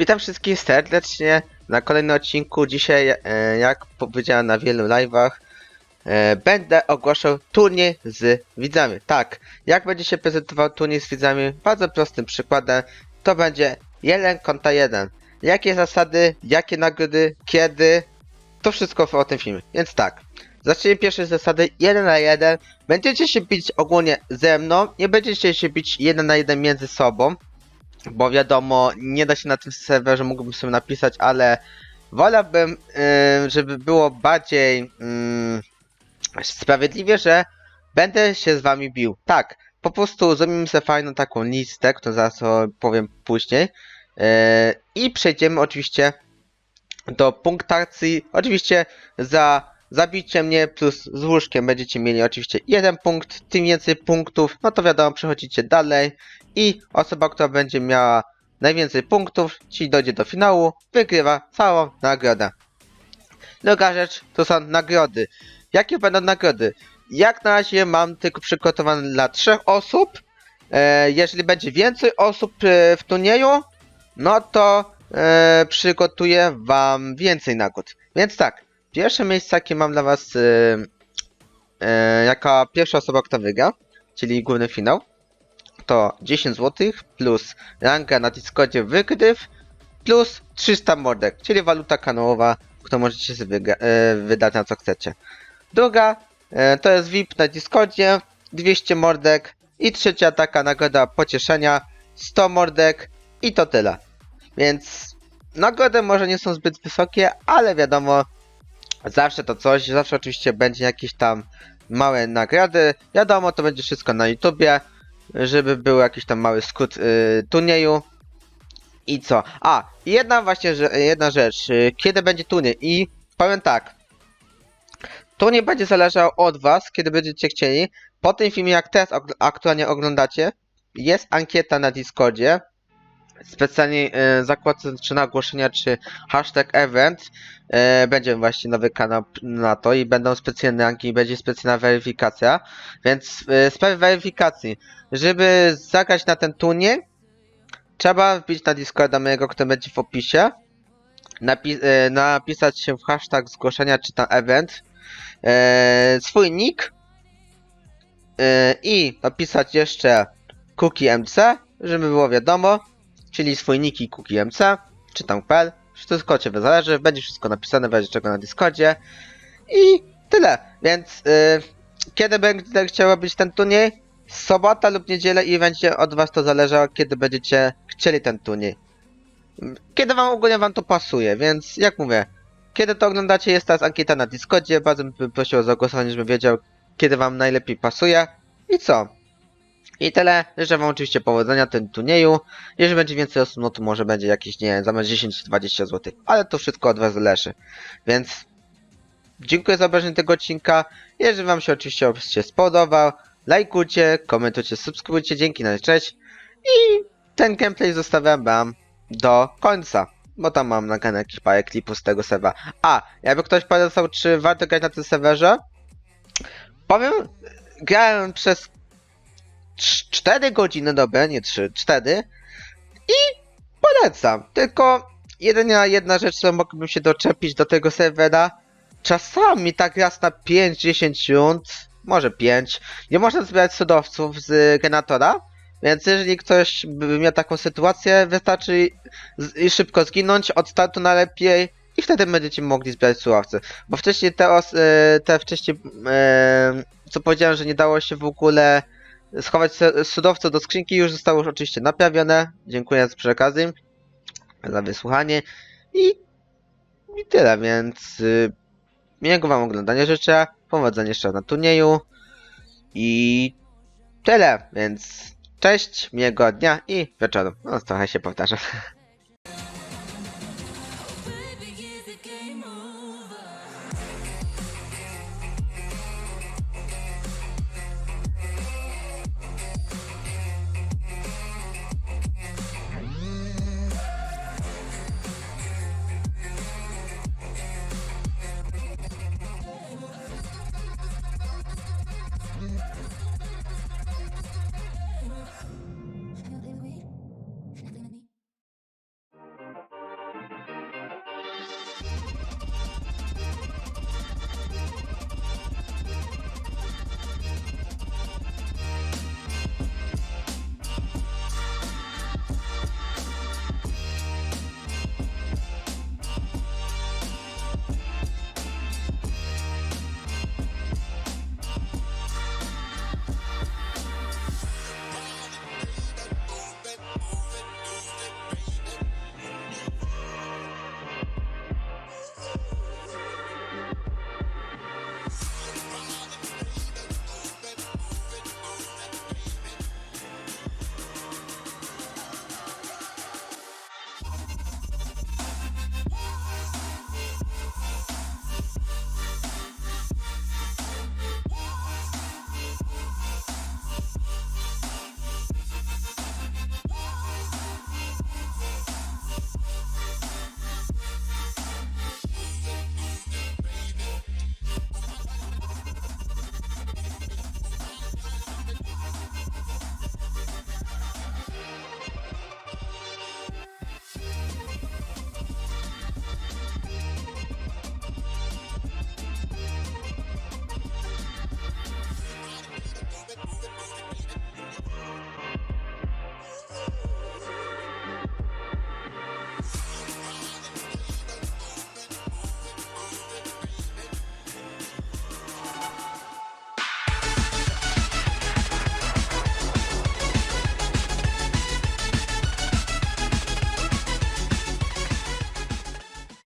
Witam wszystkich serdecznie na kolejnym odcinku. Dzisiaj, e, jak powiedziałem na wielu live'ach, e, będę ogłaszał turniej z widzami. Tak, jak będzie się prezentował turniej z widzami? Bardzo prostym przykładem. To będzie 1 kontra 1. Jakie zasady, jakie nagrody, kiedy, to wszystko o tym filmie. Więc tak, zacznijmy pierwsze zasady 1 na 1. Będziecie się bić ogólnie ze mną, nie będziecie się bić 1 na 1 między sobą bo wiadomo, nie da się na tym serwerze, mógłbym sobie napisać, ale wolałbym, żeby było bardziej sprawiedliwie, że będę się z wami bił. Tak, po prostu zrobimy sobie fajną taką listę, którą zaraz powiem później. Yy, I przejdziemy oczywiście do punktacji. Oczywiście za zabicie mnie plus z łóżkiem będziecie mieli oczywiście jeden punkt. Tym więcej punktów, no to wiadomo, przechodzicie dalej i osoba, która będzie miała najwięcej punktów, czyli dojdzie do finału, wygrywa całą nagrodę. Druga rzecz to są nagrody. Jakie będą nagrody? Jak na razie mam tylko przygotowane dla trzech osób. E, jeżeli będzie więcej osób e, w turnieju, no to e, przygotuję wam więcej nagród. Więc tak, pierwsze miejsce jakie mam dla was e, e, jaka pierwsza osoba, która wygra, czyli główny finał to 10 zł plus ranga na Discordzie wygryw plus 300 mordek, czyli waluta kanałowa, którą możecie sobie e, wydać na co chcecie. Druga e, to jest VIP na Discordzie, 200 mordek i trzecia taka nagroda pocieszenia, 100 mordek i to tyle. Więc nagrody może nie są zbyt wysokie, ale wiadomo, zawsze to coś, zawsze oczywiście będzie jakieś tam małe nagrody. Wiadomo, to będzie wszystko na YouTubie żeby był jakiś tam mały skrót y, turnieju. I co? A, jedna właśnie, jedna rzecz. Y, kiedy będzie turniej? I powiem tak. Turniej będzie zależał od was, kiedy będziecie chcieli. Po tym filmie, jak teraz aktualnie oglądacie, jest ankieta na Discordzie. Specjalnie y, zakładce czy na ogłoszenia, czy hashtag event. Y, będzie właśnie nowy kanał na to i będą specjalne ranki będzie specjalna weryfikacja. Więc y, sprawy weryfikacji. Żeby zagrać na ten turniej, trzeba wbić na Discorda mojego, który będzie w opisie. E, napisać się w hashtag zgłoszenia czy tam event. E, swój nick. E, I napisać jeszcze cookie MC, żeby było wiadomo. Czyli swój nick i cookie MC, czy tam PL. Wszystko od ciebie zależy, będzie wszystko napisane w razie czego na Discordzie. I tyle. Więc e, kiedy będę chciał robić ten turniej? sobota lub niedzielę i będzie od was to zależało, kiedy będziecie chcieli ten turniej. Kiedy wam ogólnie wam to pasuje, więc jak mówię, kiedy to oglądacie, jest teraz ankieta na Discordzie, bardzo bym prosił o zagłosowanie, żebym wiedział, kiedy wam najlepiej pasuje. I co? I tyle, życzę wam oczywiście powodzenia w tym turnieju. Jeżeli będzie więcej osób, no to może będzie jakieś, nie wiem, zamiast 10-20 zł. Ale to wszystko od was zależy. Więc dziękuję za obejrzenie tego odcinka. Jeżeli wam się oczywiście oczywiście spodobał, lajkujcie, komentujcie, subskrybujcie, dzięki na cześć i ten gameplay zostawiam wam do końca, bo tam mam nagrane jakieś parę klipów z tego serwa. A, jakby ktoś powiedział, czy warto grać na tym serwerze? Powiem, grałem przez 4 godziny, dobra, nie 3, 4 i polecam, tylko jedyna jedna rzecz, którą mógłbym się doczepić do tego serwera, czasami tak raz na 5-10 rund, może 5, nie można zbierać cudowców z generatora, więc jeżeli ktoś by miał taką sytuację, wystarczy szybko zginąć od startu najlepiej i wtedy będziecie mogli zbierać surowce. Bo wcześniej te, os- e, te wcześniej, e, co powiedziałem, że nie dało się w ogóle schować surowce do skrzynki, już zostało już oczywiście naprawione. Dziękuję przy okazji za wysłuchanie i, i tyle, więc y, miłego wam oglądania życzę, powodzenia jeszcze na turnieju i tyle, więc cześć, miłego dnia i wieczoru. No trochę się powtarzam.